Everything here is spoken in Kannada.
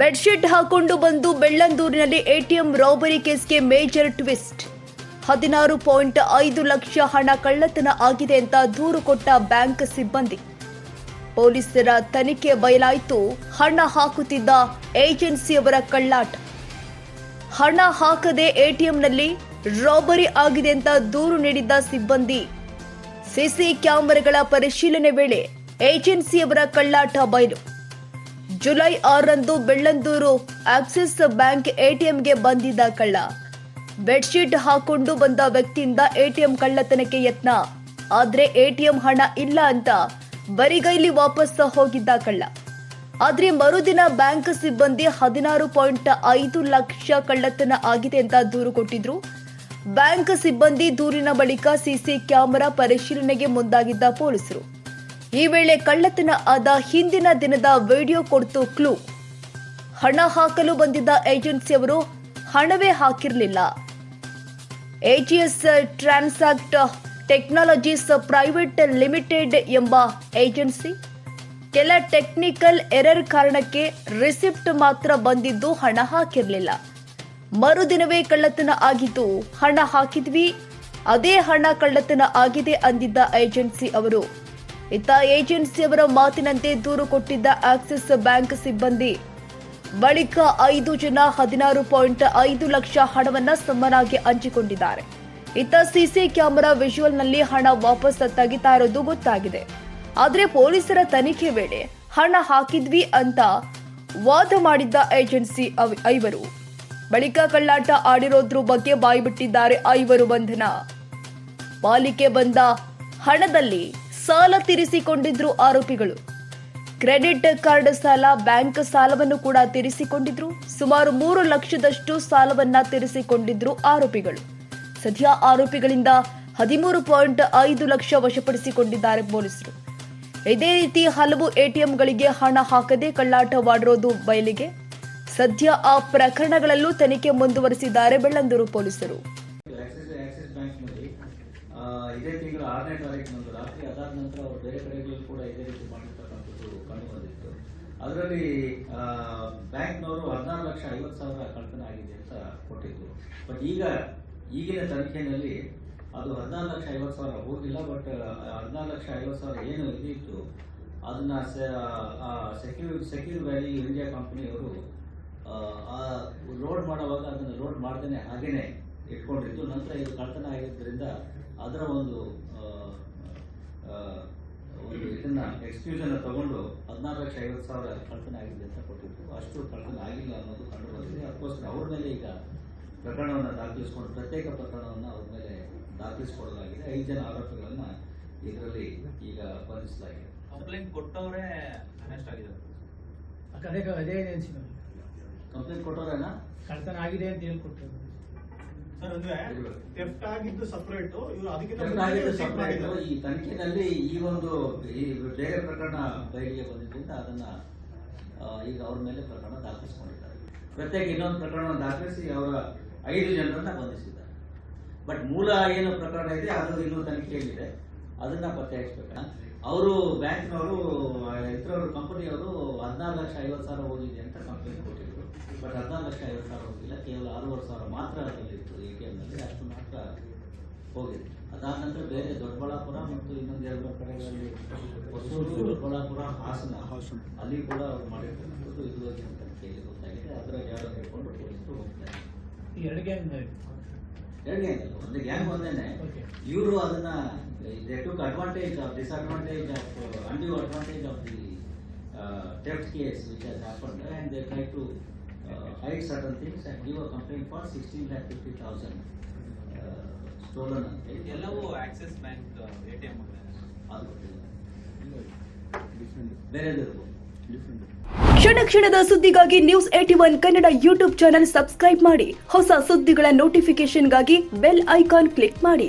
ಬೆಡ್ಶೀಟ್ ಹಾಕೊಂಡು ಬಂದು ಬೆಳ್ಳಂದೂರಿನಲ್ಲಿ ಎಟಿಎಂ ರಾಬರಿ ಕೇಸ್ಗೆ ಮೇಜರ್ ಟ್ವಿಸ್ಟ್. ಹದಿನಾರು ಪಾಯಿಂಟ್ ಐದು ಲಕ್ಷ ಹಣ ಕಳ್ಳತನ ಆಗಿದೆ ಅಂತ ದೂರು ಕೊಟ್ಟ ಬ್ಯಾಂಕ್ ಸಿಬ್ಬಂದಿ. ಪೊಲೀಸರ ತನಿಖೆ ಬಯಲಾಯಿತು. ಹಣ ಹಾಕುತ್ತಿದ್ದ ಏಜೆನ್ಸಿಯವರ ಕಳ್ಳಾಟ. ಹಣ ಹಾಕದೆ ಎಟಿಎಂನಲ್ಲಿ ರಾಬರಿ ಆಗಿದೆ ಅಂತ ದೂರು ನೀಡಿದ್ದ ಸಿಬ್ಬಂದಿ. ಸಿಸಿ ಕ್ಯಾಮೆರಾಗಳ ಪರಿಶೀಲನೆ ವೇಳೆ ಏಜೆನ್ಸಿಯವರ ಕಳ್ಳಾಟ ಬಯಲು. ಜುಲೈ ಆರರಂದು ಬೆಳ್ಳಂದೂರು ಆಕ್ಸಿಸ್ ಬ್ಯಾಂಕ್ ಎಟಿಎಂಗೆ ಬಂದಿದ್ದ ಕಳ್ಳ. ಬೆಡ್ಶೀಟ್ ಹಾಕೊಂಡು ಬಂದ ವ್ಯಕ್ತಿಯಿಂದ ಎಟಿಎಂ ಕಳ್ಳತನಕ್ಕೆ ಯತ್ನ. ಆದ್ರೆ ಎಟಿಎಂ ಹಣ ಇಲ್ಲ ಅಂತ ಬರಿಗೈಲಿ ವಾಪಸ್ ಹೋಗಿದ್ದ ಕಳ್ಳ. ಆದ್ರೆ ಮರುದಿನ ಬ್ಯಾಂಕ್ ಸಿಬ್ಬಂದಿ ಹದಿನಾರು ಪಾಯಿಂಟ್ ಐದು ಲಕ್ಷ ಕಳ್ಳತನ ಆಗಿದೆ ಅಂತ ದೂರು ಕೊಟ್ಟಿದ್ರು. ಬ್ಯಾಂಕ್ ಸಿಬ್ಬಂದಿ ದೂರಿನ ಬಳಿಕ ಸಿಸಿ ಕ್ಯಾಮೆರಾ ಪರಿಶೀಲನೆಗೆ ಮುಂದಾಗಿದ್ದ ಪೊಲೀಸರು. ಈ ವೇಳೆ ಕಳ್ಳತನ ಆದ ಹಿಂದಿನ ದಿನದ ವಿಡಿಯೋ ಕೊಡ್ತು ಕ್ಲೂ. ಹಣ ಹಾಕಲು ಬಂದಿದ್ದ ಏಜೆನ್ಸಿಯವರು ಹಣವೇ ಹಾಕಿರಲಿಲ್ಲ. AGS Transact Technologies private limited ಎಂಬ ಏಜೆನ್ಸಿ, ಕೆಲ ಟೆಕ್ನಿಕಲ್ ಎರರ್ ಕಾರಣಕ್ಕೆ ರಿಸಿಪ್ಟ್ ಮಾತ್ರ ಬಂದಿದ್ದು ಹಣ ಹಾಕಿರಲಿಲ್ಲ. ಮರುದಿನವೇ ಕಳ್ಳತನ ಆಗಿದ್ದು ಹಣ ಹಾಕಿದ್ವಿ, ಅದೇ ಹಣ ಕಳ್ಳತನ ಆಗಿದೆ ಅಂದಿದ್ದ ಏಜೆನ್ಸಿ ಅವರು. ಇತ್ತ ಏಜೆನ್ಸಿಯವರ ಮಾತಿನಂತೆ ದೂರು ಕೊಟ್ಟಿದ್ದ ಆಕ್ಸಿಸ್ ಬ್ಯಾಂಕ್ ಸಿಬ್ಬಂದಿ. ಬಳಿಕ ಐದು ಜನ ಹದಿನಾರು ಪಾಯಿಂಟ್ ಐದು ಲಕ್ಷ ಹಣವನ್ನ ಸಮನಾಗಿ ಹಂಚಿಕೊಂಡಿದ್ದಾರೆ. ಇತ್ತ ಸಿಸಿ ಕ್ಯಾಮೆರಾ ವಿಜುವಲ್ನಲ್ಲಿ ಹಣ ವಾಪಸ್ ತೆಗಿತಾ ಇರೋದು ಗೊತ್ತಾಗಿದೆ. ಆದರೆ ಪೊಲೀಸರ ತನಿಖೆ ವೇಳೆ ಹಣ ಹಾಕಿದ್ವಿ ಅಂತ ವಾದ ಮಾಡಿದ್ದ ಏಜೆನ್ಸಿ ಐವರು. ಬಳಿಕ ಕಳ್ಳಾಟ ಆಡಿರೋದ್ರ ಬಗ್ಗೆ ಬಾಯ್ಬಿಟ್ಟಿದ್ದಾರೆ ಐವರು ಬಂಧನ. ಪಾಲಿಕೆ ಬಂದ ಹಣದಲ್ಲಿ ಸಾಲ ತೀರಿಸಿಕೊಂಡಿದ್ರು ಆರೋಪಿಗಳು. ಕ್ರೆಡಿಟ್ ಕಾರ್ಡ್ ಸಾಲ, ಬ್ಯಾಂಕ್ ಸಾಲವನ್ನು ಕೂಡ ತೀರಿಸಿಕೊಂಡಿದ್ರು. ಸುಮಾರು ಮೂರು ಲಕ್ಷದಷ್ಟು ಸಾಲವನ್ನ ತೀರಿಸಿಕೊಂಡಿದ್ರು ಆರೋಪಿಗಳು. ಸದ್ಯ ಆರೋಪಿಗಳಿಂದ ಹದಿಮೂರು ಪಾಯಿಂಟ್ ಐದು ಲಕ್ಷ ವಶಪಡಿಸಿಕೊಂಡಿದ್ದಾರೆ ಪೊಲೀಸರು. ಇದೇ ರೀತಿ ಹಲವು ಎಟಿಎಂಗಳಿಗೆ ಹಣ ಹಾಕದೆ ಕಳ್ಳಾಟವಾಡಿರೋದು ಬಯಲಿಗೆ. ಸದ್ಯ ಆ ಪ್ರಕರಣಗಳಲ್ಲೂ ತನಿಖೆ ಮುಂದುವರೆಸಿದ್ದಾರೆ ಬೆಳ್ಳಂದೂರು ಪೊಲೀಸರು ಆಕ್ಸಿಸ್ ಆಕ್ಸಿಸ್ ಬ್ಯಾಂಕ್ನಲ್ಲಿ ಆ, ಇದೇ ತಿಂಗಳ ಆರನೇ ತಾರೀಕಿನಂದು ರಾತ್ರಿ ಅದಾದ ನಂತರ ಅವರು ಬೇರೆ ಕಡೆಗಳಲ್ಲಿ ಕೂಡ ಇದೇ ರೀತಿ ಮಾಡಿರ್ತಕ್ಕಂಥದ್ದು ಕಂಡು ಬಂದಿತ್ತು. ಅದರಲ್ಲಿ ಬ್ಯಾಂಕ್ನವರು ಹದಿನಾರು ಲಕ್ಷ ಐವತ್ತು ಸಾವಿರ ಕಳ್ತನ ಆಗಿದೆ ಅಂತ ಕೊಟ್ಟಿದ್ರು. ಬಟ್ ಈಗ, ಈಗಿನ ತನಿಖೆಯಲ್ಲಿ ಅದು ಹದಿನಾರು ಲಕ್ಷ ಐವತ್ತು ಸಾವಿರ ಹೋಗಿಲ್ಲ ಬಟ್ ಹದಿನಾರು ಲಕ್ಷ ಐವತ್ತು ಸಾವಿರ ಏನು ಇದಿತ್ತು, ಅದನ್ನ ಸೆಕ್ಯೂರ್ ಸೆಕ್ಯೂರ್ ವ್ಯಾಲಿ ಇಂಡಿಯಾ ಕಂಪನಿಯವರು ಲೋಡ್ ಮಾಡುವಾಗ ಅದನ್ನು ಲೋಡ್ ಮಾಡ್ದೇನೆ ಹಾಗೇನೆ ಇಟ್ಕೊಂಡಿದ್ದು. ನಂತರ ಇದು ಕಳ್ತನ ಆಗಿದ್ದರಿಂದ ಅದರ ಒಂದು ಒಂದು ಇದನ್ನ ಎಕ್ಸ್ಕ್ಯೂಸ್ ಅನ್ನ ತಗೊಂಡು ಹದಿನಾರು ಲಕ್ಷ ಐವತ್ತು ಸಾವಿರ ಕಳ್ತನ ಆಗಿದೆ ಅಂತ ಕೊಟ್ಟಿದ್ದು ಅಷ್ಟು ಕಳ್ತನ ಆಗಿಲ್ಲ ಅನ್ನೋದು ಕಂಡು ಬಂದಿದೆ ಅದಕ್ಕೋಸ್ಕರ ಅವ್ರ ಮೇಲೆ ಈಗ ಪ್ರಕರಣವನ್ನು ದಾಖಲಿಸಿಕೊಂಡು ಪ್ರತ್ಯೇಕ ಪ್ರಕರಣವನ್ನು ಅವ್ರ ಮೇಲೆ ದಾಖಲಿಸಿಕೊಳ್ಳಲಾಗಿದೆ ಐದು ಜನ ಆರೋಪಿಗಳನ್ನ ಇದರಲ್ಲಿ ಈಗ ಬಂಧಿಸಲಾಗಿದೆ. ಕಂಪ್ಲೇಂಟ್ ಕೊಟ್ಟವರೇ ಅರೆಸ್ಟ್ ಆಗಿದೆ ಅದೇ ಕಂಪ್ಲೇಂಟ್ ಕೊಟ್ಟವರೇನಾ? ಕಳ್ತನ ಆಗಿದೆ ಅಂತ ಹೇಳ್ಕೊಟ್ರು. ಸರ್ ಅಂದ್ರೆ ಥೆಫ್ಟ್ ಆಗಿದ್ದು ಸಪರೇಟ್ ಇವರು ಅದಕ್ಕಿಂತ. ಈ ತನಿಖೆನಲ್ಲಿ ಈ ಒಂದು ಈ ಬೇರೆ ಪ್ರಕರಣ ಬಯಲಿಗೆ ಬಂದಿದ್ದರಿಂದ ಅದನ್ನ ಈಗ ಅವ್ರ ಮೇಲೆ ಪ್ರಕರಣ ದಾಖಲಿಸಿಕೊಂಡಿದ್ದಾರೆ. ಪ್ರತ್ಯೇಕ ಇನ್ನೊಂದು ಪ್ರಕರಣ ದಾಖಲಿಸಿ ಅವರ ಐದು ಜನರನ್ನ ಬಂಧಿಸಿದ್ದಾರೆ. ಬಟ್ ಮೂಲ ಏನು ಪ್ರಕರಣ ಇದೆ ಅದು ಇನ್ನೂ ತನಿಖೆಯಲ್ಲಿದೆ. ಅದನ್ನ ಪತ್ತೆ ಹಚ್ಚಬೇಕು ಅವರು ಬ್ಯಾಂಕ್ನವರು ಇತರವರು ಕಂಪನಿಯವರು ಹದಿನಾರು ಲಕ್ಷ ಐವತ್ತು ಸಾವಿರ ಹೋಗಿದೆ ಅಂತ ಕಂಪ್ಲೇಂಟ್ ಕೊಟ್ಟಿದ್ರು. ಬಟ್ ಹದಿನಾರು ಲಕ್ಷ ಐವತ್ತು ಸಾವಿರ ಹೋಗಿಲ್ಲ ಕೇವಲ ಆರೂವರೆ ಸಾವಿರ ಮಾತ್ರ ಅದರಲ್ಲಿತ್ತು ಎ ಟಿ ಎಮ್ನಲ್ಲಿ ಅಷ್ಟು ಮಾತ್ರ ಹೋಗಿದೆ. ಅದಾದ ನಂತರ ಬೇರೆ ದೊಡ್ಡಬಳ್ಳಾಪುರ ಮತ್ತು ಇನ್ನೊಂದು ಎರಡು ಮೂರು ಕಡೆಗಳಲ್ಲಿ ಹೊಸೂರು ದೊಡ್ಡಬಳ್ಳಾಪುರ ಹಾಸನ ಅಲ್ಲಿ ಕೂಡ ಅವರು ಮಾಡಿರ್ತಕ್ಕಂಥದ್ದು ಇದುವರೆಗೆ ಕೇಳಿ ಗೊತ್ತಾಗಿದೆ. ಅದರ ಜಾಗ ಹಿಡ್ಕೊಂಡು ಪೊಲೀಸರು ಹೋಗ್ತಾರೆ ಎರಡು ಗ್ಯಾಂಗ್ ಎರಡು ಗ್ಯಾಂಗ್ ಅಲ್ಲ ಒಂದು ಗ್ಯಾಂಗ್ ಒಂದೇನೆ. ಇವರು ಅದನ್ನ they took advantage of disadvantage of undue advantage of the theft case which has happen and they try to hide certain things and give a complaint for sixteen lakh fifty thousand stolen ಅಂತ Yellow ಎಲ್ಲವೂ ಆಕ್ಸಿಸ್ ಬ್ಯಾಂಕ್ ಅದು ಗೊತ್ತಿಲ್ಲ. ಬೇರೆದು ಇರ್ಬೋದು? ಕ್ಷಣ ಕ್ಷಣದ ಸುದ್ದಿಗಾಗಿ news at one Kannada YouTube channel subscribe ಮಾಡಿ. ಹೊಸ ಸುದ್ದಿಗಳ ನೋಟಿಫಿಕೇಶನ್ಗಾಗಿ ಬೆಲ್ ಐಕಾನ್ ಕ್ಲಿಕ್ ಮಾಡಿ.